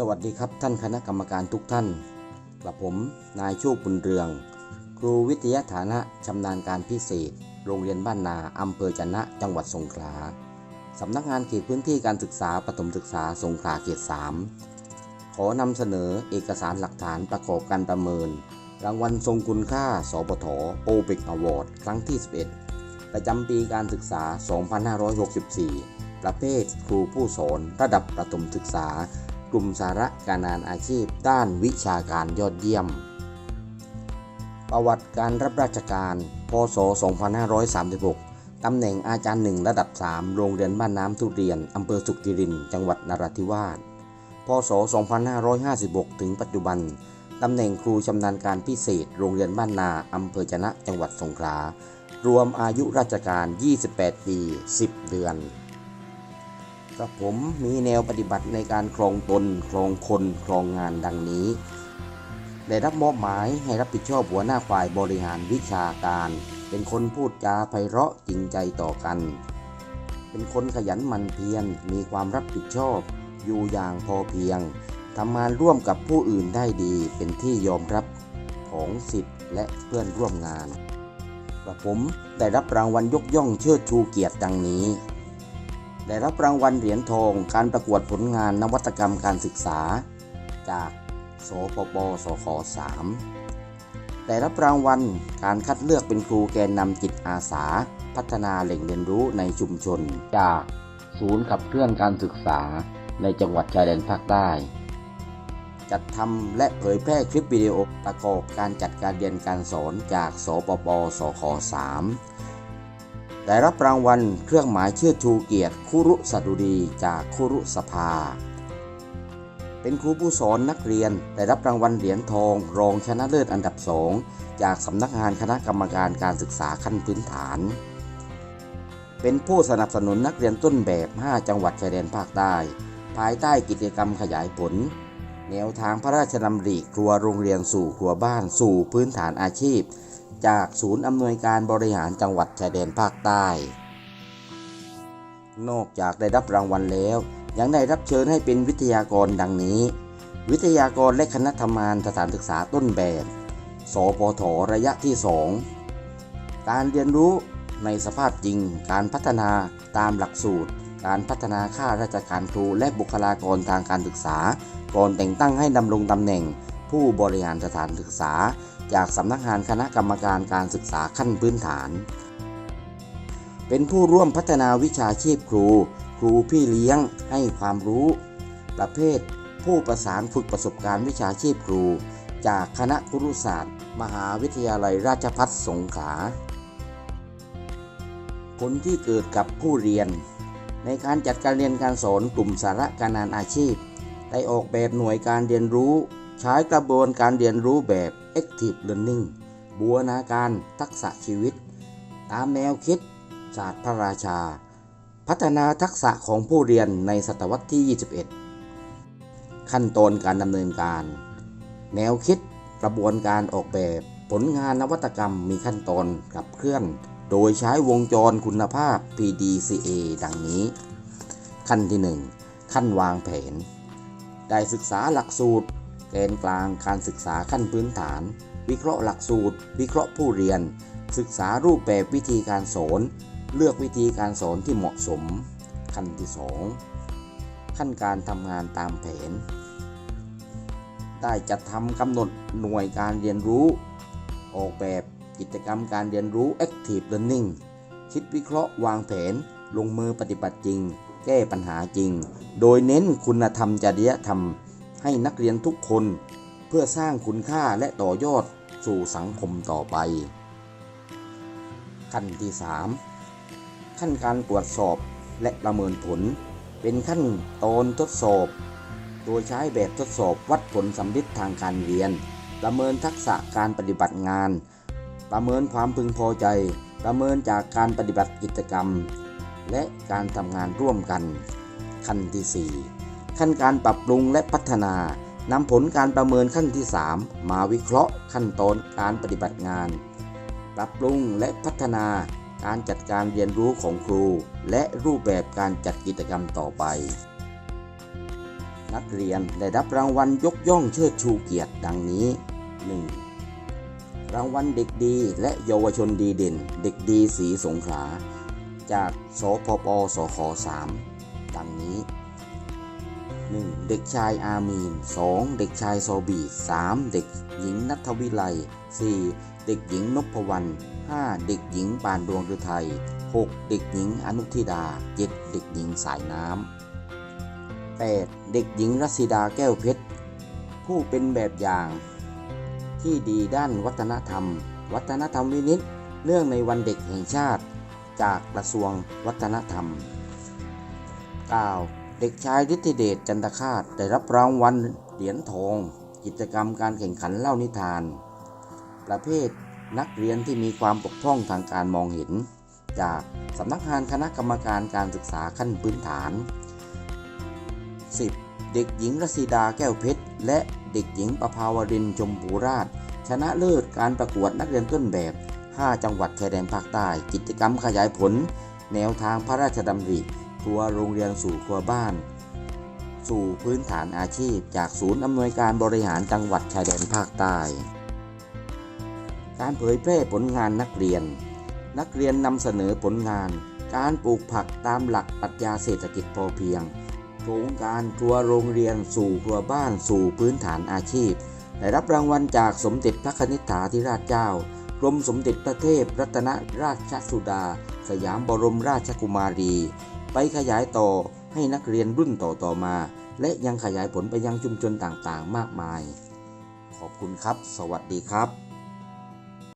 สวัสดีครับท่านคณะกรรมการทุกท่านกระผม นายโชคบุญเรือง ครูวิทยาฐานะชำนาญการพิเศษ โรงเรียนบ้านนาอำเภอจนะ จังหวัดสงขลาสำนักงานเขตพื้นที่การศึกษาปฐมศึกษาสงขลาเขต 3 ขอนำเสนอเอกสารหลักฐานประกอบการประเมิน รางวัลทรงคุณค่า สปทโปเปกอวอร์ดครั้งที่ 11 ประจำปีการศึกษา 2564 ประเภทครูผู้สอนระดับประถมศึกษา ลุ่มสาระการงานอาชีพด้านวิชาการยอดเยี่ยม ประวัติการรับราชการ พศ 2536 ตำแหน่งอาจารย์หนึ่งระดับ 3 โรงเรียนบ้านน้ำทุเรียน อำเภอสุกิริน จังหวัดนราธิวาส พศ 2556 ถึงปัจจุบัน ตำแหน่งครูชำนาญการพิเศษ โรงเรียนบ้านนา อำเภอจะนะ จังหวัดสงขลา รวมอายุราชการ 28 ปี 10 เดือน กับผมมีแนวปฏิบัติในการครองตนครองคนครองงานดังนี้ ได้รับมอบหมายให้รับผิดชอบหัวหน้าฝ่ายบริหารวิชาการ เป็นคนพูดจาไพเราะจริงใจต่อกัน เป็นคนขยันหมั่นเพียรมีความรับผิดชอบ อยู่อย่างพอเพียงทำงานร่วมกับผู้อื่นได้ดีเป็นที่ยอมรับของสิทธิ์และเพื่อนร่วมงานกระผมได้รับรางวัลยกย่องเชิดชูเกียรติดังนี้ ได้รับรางวัลเหรียญทองการประกวดผลงานนวัตกรรมการศึกษา จากสปปสข3ได้รับรางวัลการคัดเลือกเป็นครูแกนนำจิตอาสา พัฒนาแหล่งเรียนรู้ในชุมชน จากศูนย์ขับเคลื่อนการศึกษาในจังหวัดชายแดนภาคใต้ จัดทำและเผยแพร่คลิปวิดีโอประกอบการจัดการเรียนการสอนจากสปปสข3 ได้รับรางวัลเครื่องหมายเชื่อชูเกียรติคุรุสดุดีจากคุรุสภา เป็นครูผู้สอนนักเรียนได้รับรางวัลเหรียญทอง รองชนะเลิศอันดับสองจากสำนักงานคณะกรรมการการศึกษาขั้นพื้นฐาน เป็นผู้สนับสนุนนักเรียนต้นแบบ 5 จังหวัดชายแดนภาคใต้ ภายใต้กิจกรรมขยายผล แนวทางพระราชดำริครัวโรงเรียนสู่ครัวบ้านสู่พื้นฐานอาชีพ จากศูนย์อำนวยการบริหารจังหวัดชายแดนภาคใต้ นอกจากได้รับรางวัลแล้ว ยังได้รับเชิญให้เป็นวิทยากรดังนี้ วิทยากรและคณะทำงานสถานศึกษาต้นแบบ สปทระยะที่ 2 การเรียนรู้ในสภาพจริง การพัฒนาตามหลักสูตร การพัฒนาข้าราชการครูและบุคลากรทางการศึกษา ก่อนแต่งตั้งให้ดำรงตำแหน่ง ผู้บริหารสถานศึกษา จากสำนักงานคณะกรรมการการศึกษาขั้นพื้นฐาน เป็นผู้ร่วมพัฒนาวิชาชีพครู ครูพี่เลี้ยงให้ความรู้ ประเภท ผู้ประสานฝึกประสบการณ์วิชาชีพครู จากคณะครุศาสตร์ มหาวิทยาลัยราชภัฏสงขลาผลที่เกิดกับผู้เรียน ในการจัดการเรียนการสอนกลุ่มสาระการงานอาชีพ ได้ออกแบบหน่วยการเรียนรู้ ใช้กระบวนการเรียนรู้แบบ Active Learning บูรณาการทักษะชีวิต ตามแนวคิดศาสตร์พระราชา พัฒนาทักษะของผู้เรียนในศตวรรษที่ 21 ขั้นตอนการดำเนินการ แนวคิดกระบวนการออกแบบ ผลงานนวัตกรรมมีขั้นตอนขับเคลื่อน โดยใช้วงจรคุณภาพ PDCA ดังนี้ ขั้นที่ 1 ขั้นวางแผน ได้ศึกษาหลักสูตร แกนกลางการศึกษาขั้นพื้นฐาน วิเคราะห์หลักสูตร วิเคราะห์ผู้เรียน ศึกษารูปแบบวิธีการสอน เลือกวิธีการสอนที่เหมาะสม ขั้นที่ 2 ขั้นการทำงานตามแผน ได้จัดทำกำหนดหน่วยการเรียนรู้ ออกแบบกิจกรรมการเรียนรู้ Active Learning คิดวิเคราะห์วางแผน ลงมือปฏิบัติจริง แก้ปัญหาจริง โดยเน้นคุณธรรมจริยธรรม ให้นักเรียนทุกคนเพื่อสร้างคุณค่าและต่อยอดสู่สังคมต่อไป ขั้นที่ 3 ขั้นการตรวจสอบและประเมินผล เป็นขั้นตอนทดสอบ โดยใช้แบบทดสอบวัดผลสำลิดทางการเรียน ประเมินทักษะการปฏิบัติงาน ประเมินความพึงพอใจ ประเมินจากการปฏิบัติกิจกรรม และการทำงานร่วมกัน ขั้นที่ 4 ขั้นการปรับปรุงและพัฒนานำผลการประเมินขั้นที่ 3 มาวิเคราะห์ขั้นตอนการปฏิบัติงาน ปรับปรุงและพัฒนาการจัดการเรียนรู้ของครู และรูปแบบการจัดกิจกรรมต่อไป นักเรียนได้รับรางวัลยกย่องเชิดชูเกียรติดังนี้ 1. รางวัลเด็กดีและเยาวชนดีเด่น เด็กดีสีสงขลาจากสพปสข3ดังนี้ 1. เด็กชายอามีน 2. เด็กชายโซบี 3. เด็กหญิงนัทวิไล 4. เด็กหญิงนพวรรณ 5. เด็กหญิงปานดวงฤทัย 6. เด็กหญิงอนุทิดา 7. เด็กหญิงสายน้ำ 8. เด็กหญิงรัศดาแก้วเพชร ผู้เป็นแบบอย่าง ที่ดีด้านวัฒนธรรม วัฒนธรรมวินิตเนื่องในวันเด็กแห่งชาติ จากกระทรวงวัฒนธรรม 9. เด็กชายฤทธิเดชจันทคาตได้รับรางวัลเหรียญทอง กิจกรรมการแข่งขันเล่านิทาน ประเภทนักเรียนที่มีความบกพร่องทางการมองเห็น จากสำนักงานคณะกรรมการการศึกษาขั้นพื้นฐาน 10. เด็กหญิงรศิดาแก้วเพชร และเด็กหญิงประภาวรินชมพูราช ชนะเลิศการประกวดนักเรียนต้นแบบ 5 จังหวัดชายแดนภาคใต้ กิจกรรมขยายผล แนวทางพระราชดำริ รัวโรงเรียนสู่ครัวบ้าน สู่พื้นฐานอาชีพ จากศูนย์อำนวยการบริหารจังหวัดชายแดนภาคใต้ การเผยแพร่ผลงานนักเรียน นักเรียนนำเสนอผลงาน การปลูกผักตามหลักปรัชญาเศรษฐกิจพอเพียงโครงการครัวโรงเรียนสู่ครัวบ้านสู่พื้นฐานอาชีพ ได้รับรางวัลจากสมเด็จพระคณิษฐาธิราชเจ้ากรมสมเด็จพระเทพรัตนราชสุดา สยามบรมราชกุมารี ไปขยายต่อให้นักเรียนรุ่นต่อๆมา และยังขยายผลไปยังชุมชนต่างๆ มากมาย ขอบคุณครับ สวัสดีครับ